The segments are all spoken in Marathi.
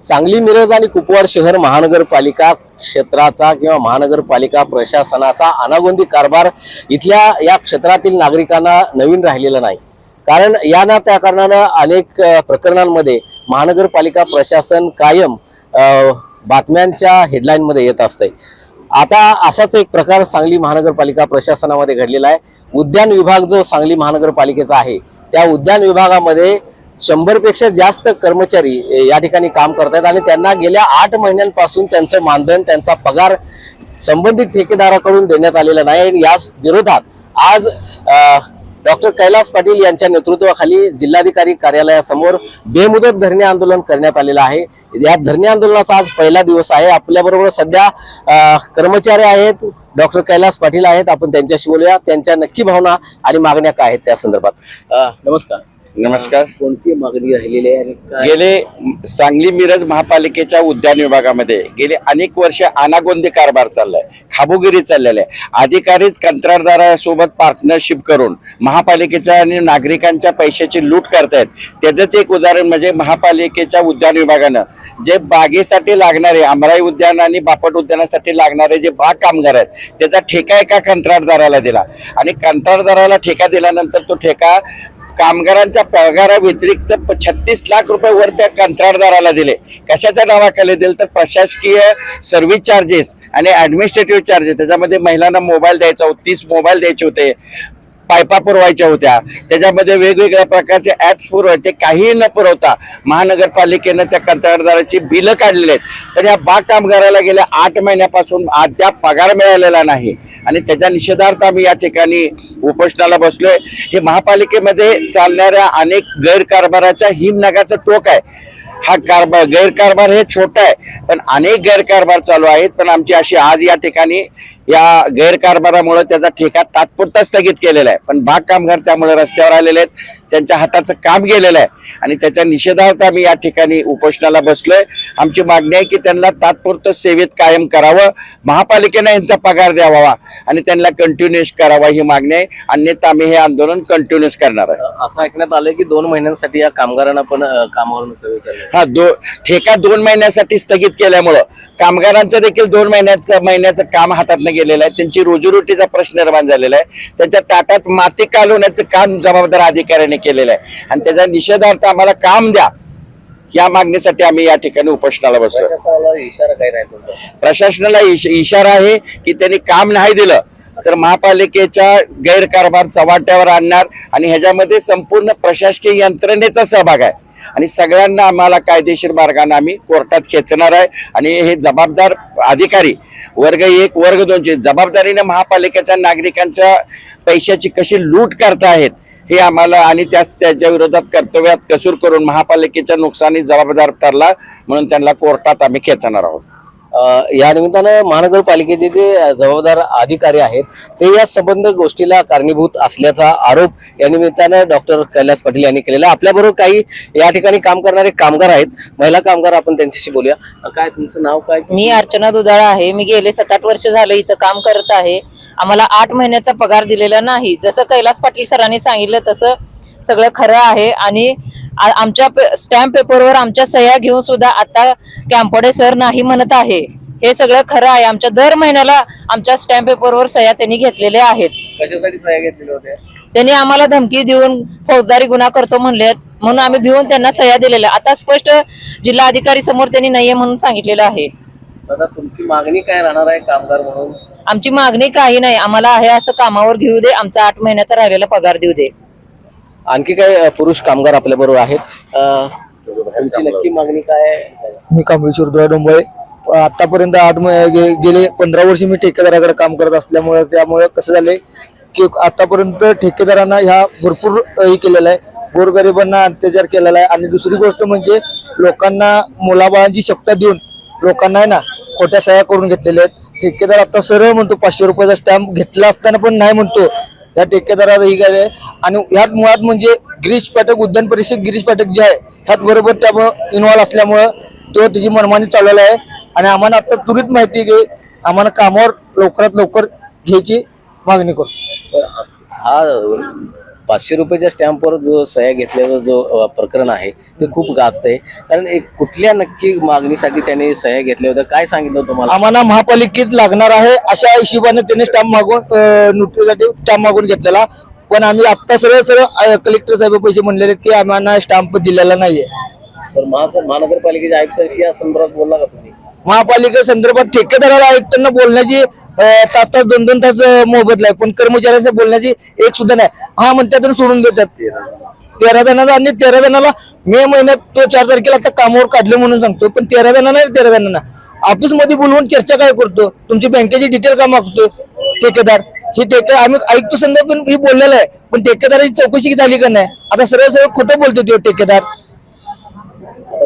सांगली मिरज आणि कुपवाड शहर महानगरपालिका क्षेत्राचा किंवा महानगरपालिका प्रशासनाचा अनागोंदी कारभार इथल्या या क्षेत्रातील नागरिकांना नवीन राहिलेला नाही. कारण या ना त्या कारणानं अनेक प्रकरणांमध्ये महानगरपालिका प्रशासन कायम बातम्यांच्या हेडलाईनमध्ये येत असते आता असाच एक प्रकार सांगली महानगरपालिका प्रशासनामध्ये घडलेला आहे. उद्यान विभाग जो सांगली महानगरपालिकेचा आहे त्या उद्यान विभागामध्ये शंभरपेक्षा जास्त कर्मचारी या ठिकाणी काम करत आहेत आणि त्यांना गेल्या आठ महिन्यांपासून त्यांचं मानधन त्यांचा पगार संबंधित ठेकेदाराकडून देण्यात आलेला नाही आणि या विरोधात आज डॉक्टर कैलास पाटील यांच्या नेतृत्वाखाली जिल्हाधिकारी कार्यालयासमोर बेमुदत धरणे आंदोलन करण्यात आलेलं आहे. या धरणे आंदोलनाचा आज पहिला दिवस आहे. आपल्याबरोबर सध्या कर्मचारी आहेत डॉक्टर कैलास पाटील आहेत. आपण त्यांच्याशी बोलूया. त्यांच्या नक्की भावना आणि मागण्या काय आहेत त्या संदर्भात? नमस्कार. नमस्कार. कोणती मागणी राहिलेली आहे गेले सांगली मिरज महापालिकेच्या उद्यान विभागामध्ये गेले अनेक वर्ष अनागोंदी कारभार चाललाय खाबोगिरी चाललेला आहे. अधिकारीच कंत्राटदारासोबत पार्टनरशिप करून महापालिकेच्या आणि नागरिकांच्या पैशाची लूट करतायत. त्याचंच एक उदाहरण म्हणजे महापालिकेच्या उद्यान विभागानं जे बागेसाठी लागणारे आमराई उद्यान आणि बापट उद्यानासाठी लागणारे जे बाग कामगार आहेत त्याचा ठेका एका कंत्राटदाराला दिला. आणि कंत्राटदाराला ठेका दिल्यानंतर तो ठेका कामगारांच्या पगारा व्यतिरिक्त छत्तीस लाख रुपये वर त्या कंत्राटदाराला दिले. कशाच्या नावाखाली दिले? तर प्रशासकीय सर्व्हिस चार्जेस आणि ॲडमिनिस्ट्रेटिव्ह चार्जेस त्याच्यामध्ये महिलांना मोबाईल द्यायचा होता तीस मोबाईल द्यायचे होते. पायपा पुरवायच्या होत्या. त्याच्यामध्ये वेगवेगळ्या प्रकारचे ऍप्स पुरवायचे. काहीही न पुरवता महानगरपालिकेनं त्या कंत्राटदाराची बिलं काढलेली आहेत. तर या बाग कामगाराला गेल्या आठ महिन्यापासून अद्याप पगार मिळालेला नाही. आणि त्याच्या निषेधार्थ आम्ही या ठिकाणी उपोषणाला बसलोय. हे महापालिकेमध्ये चालणाऱ्या अनेक गैरकारभाराच्या हिमनगाचा टोक आहे. हा कारभार गैरकारभार हे छोटा आहे. पण अनेक गैरकारभार चालू आहेत. पण आमची अशी आज या ठिकाणी या गैरकारभारामुळे त्याचा ठेका तात्पुरता स्थगित केलेला आहे. पण बाग कामगार त्यामुळे रस्त्यावर आलेले आहेत. त्यांच्या हाताचं काम गेलेलं आहे. आणि त्याच्या निषेधार्थ आम्ही या ठिकाणी उपोषणाला बसलोय. आमची मागणी आहे की त्यांना तात्पुरतं सेवेत कायम करावं. महापालिकेनं यांचा पगार द्यावा आणि त्यांना कंटिन्युअस करावा ही मागणी आहे. अन्यथा आम्ही हे आंदोलन कंटिन्युअस करणार आहे. असं ऐकण्यात आलंय की दोन महिन्यांसाठी या कामगारांना पण अ, कामावरून कमी करण्यात हा दो ठेका दोन महिन्यासाठी स्थगित केल्यामुळं कामगारांचं देखील दोन महिन्याचं महिन्याचं काम हातातनं गेलेलं आहे. त्यांची रोजीरोटीचा प्रश्न निर्माण झालेला आहे. त्यांच्या ताटात माती कालवण्याचं काम जबाबदार अधिकाऱ्याने केलेलं आहे. आणि त्याचा निषेधार्थ आम्हाला काम द्या. या मागणीसाठी आम्ही या ठिकाणी उपोषणाला बसलो प्रशासनाला इशारा आहे की त्यांनी काम नाही दिलं तर महापालिकेच्या गैरकारभार चव्हाट्यावर आणणार आणि ह्याच्यामध्ये संपूर्ण प्रशासकीय यंत्रणेचा सहभाग आहे. आणि सगळ्यांना आम्हाला कायदेशीर मार्गाने आम्ही कोर्टात खेचणार आहे. आणि हे जबाबदार अधिकारी वर्ग एक वर्ग दोनचे जबाबदारीने महापालिकेच्या नागरिकांच्या पैशाची कशी लूट करतायत हे आम्हाला आणि त्याच त्याच्या विरोधात कर्तव्यात कसूर करून महापालिकेच्या नुकसानी जबाबदार ठरला म्हणून त्यांना कोर्टात आम्ही खेचणार आहोत. या निमित्तानं महानगरपालिकेचे जे जबाबदार अधिकारी आहेत ते या संबंध गोष्टीला कारणीभूत असल्याचा आरोप या निमित्तानं डॉक्टर कैलास पाटील यांनी केलेला आपल्याबरोबर काही या ठिकाणी काम करणारे कामगार आहेत. महिला कामगार आपण त्यांच्याशी बोलूया. काय तुमचं नाव काय मी अर्चना दुधाळा आहे. मी गेले सात आठ वर्ष झालं इथं काम करत आहे. आम्हाला आठ महिन्याचा पगार दिलेला नाही. जसं कैलास पाटील सरांनी सांगितलं तसं सगळं खरं आहे. आणि आमच्या स्टॅम्प पेपरवर आमच्या सह्या घेऊन सुद्धा आता कॅम्पोडे सर नाही म्हणत आहे. हे सगळं खरं आहे. आमच्या दर महिन्याला आमच्या स्टॅम्प पेपरवर सह्या त्यांनी घेतलेल्या आहेत. कशासाठी सह्या घेतलेल्या होत्या? त्यांनी आम्हाला धमकी देऊन फौजदारी गुन्हा करतो म्हणले. म्हणून आम्ही भिवून त्यांना सह्या दिलेल्या. आता स्पष्ट जिल्हा अधिकारी समोर त्यांनी नाहीये म्हणून सांगितलेलं आहे. तुमची मागणी काय राहणार आहे कामगार म्हणून? आमची मागणी काही नाही. आम्हाला आहे असं कामावर घेऊ दे. आमचा आठ महिन्याचा राहिलेला पगार देऊ दे. आणखी काही पुरुष कामगार आपल्या बरोबर आहेत. तुमची नक्की मागणी काय आहे? मी कांबळेश्वर दुरा डोंबळे आतापर्यंत आठ गे- गेले पंधरा वर्ष मी ठेकेदाराकडे काम करत असल्यामुळे त्यामुळे कसं झालंय की आतापर्यंत ठेकेदारांना ह्या भरपूर अ, हे केलेलं आहे. गोरगरिबांना अत्याचार केलेला आहे. आणि दुसरी गोष्ट म्हणजे लोकांना मुलाबाळांची शपथा देऊन लोकांना आहे ना खोट्या सह्या करून घेतलेल्या आहेत. ठेकेदार आता सरळ म्हणतो पाचशे रुपयाचा स्टॅम्प घेतला असताना पण नाही म्हणतो. या ठेकेदाराला ही काय आहे. आणि ह्यात मुळात म्हणजे गिरीश पाठक उद्यान परिषद गिरीश पाठक जे आहे ह्यात बरोबर त्यामुळं इन्व्हॉल्व असल्यामुळं तो त्याची मनमानी चालवला आहे. आणि आम्हाला आता त्वरित माहिती घे आम्हाला कामावर लवकरात लवकर घ्यायची मागणी करू. हा पाचशे रुपयाच्या स्टॅम्पवर जो सह्या घेतल्याचा जो प्रकरण आहे ते खूप गाजत आहे कारण एक कुठल्या नक्की मागणीसाठी त्याने सह्या घेतल्या होत्या काय सांगितलं होतं तुम्हाला? आम्हाला महापालिकेत लागणार आहे अशा हिशोबाने त्याने स्टॅम्प मागून नोटरीसाठी स्टॅम्प मागून घेतलेला. पण आम्ही आत्ता सरळ सरळ कलेक्टर साहेब पैसे म्हणलेले की आम्हाला स्टॅम्प दिलेला नाहीये. तर महा महानगरपालिकेच्या आयुक्तांशी या संदर्भात बोलला का तुम्ही? महापालिके संदर्भात ठेकेदाराला आयुक्तांना बोलण्याची तास तास दोन दोन तास मोबदला आहे. पण कर्मचाऱ्यांच्या बोलण्याची एक सुद्धा नाही. हा म्हणतात सोडून देतात. तेरा जणांना आणि तेरा जणांना मे महिन्यात तो चार तारखेला आता कामावर काढले म्हणून सांगतो. पण तेरा जणांना तेरा जणांना. ऑफिसमध्ये बोलवून चर्चा काय करतो? तुमची बँकेची डिटेल का मागतो? ठेकेदार. ही ठेके आम्ही आयुक्त संघ पण ही बोललेलं आहे. पण ठेकेदाराची चौकशी झाली का नाही? आता सरळ सरळ खोटं बोलतो तो ठेकेदार.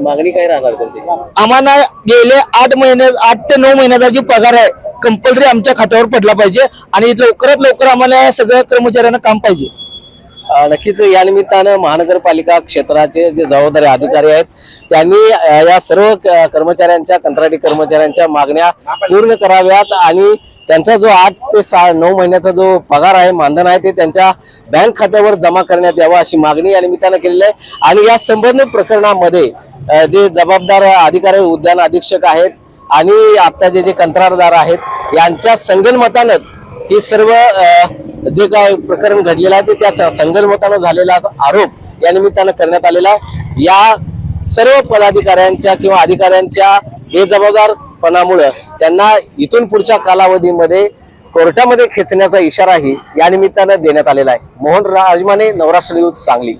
मागणी काय राहणार आम्हाला गेले आठ महिने आठ ते नऊ महिन्याचा जी पगार आहे कंपल्सरी आमच्या खात्यावर पडला पाहिजे आणि लवकरात लवकर आम्हाला या सगळ्या कर्मचाऱ्यांना काम पाहिजे. नक्कीच या निमित्तानं महानगरपालिका क्षेत्राचे जे जबाबदारी अधिकारी आहेत त्यांनी या सर्व कर्मचाऱ्यांच्या कंत्राटी कर्मचाऱ्यांच्या मागण्या पूर्ण कराव्यात आणि त्यांचा जो आठ ते सहा नऊ महिन्याचा जो पगार आहे मानधन आहे ते त्यांच्या बँक खात्यावर जमा करण्यात यावं अशी मागणी या निमित्तानं केलेली आहे. आणि या संबंधित प्रकरणामध्ये जे जबाबदार अधिकारी उद्यान अधीक्षक आहेत आणि आत्ताचे जे कंत्राटदार आहेत यांच्या संगणमतानंच ही सर्व जे काय प्रकरण घडलेलं आहे ते त्याचा संगणमतानं झालेला आरोप या निमित्तानं करण्यात आलेला आहे. या सर्व पदाधिकाऱ्यांच्या किंवा अधिकाऱ्यांच्या बेजबाबदारपणामुळं त्यांना इथून पुढच्या कालावधीमध्ये कोर्टामध्ये खेचण्याचा इशाराही या निमित्तानं देण्यात आलेला आहे. मोहन राजमाने नवराष्ट्र न्यूज सांगली.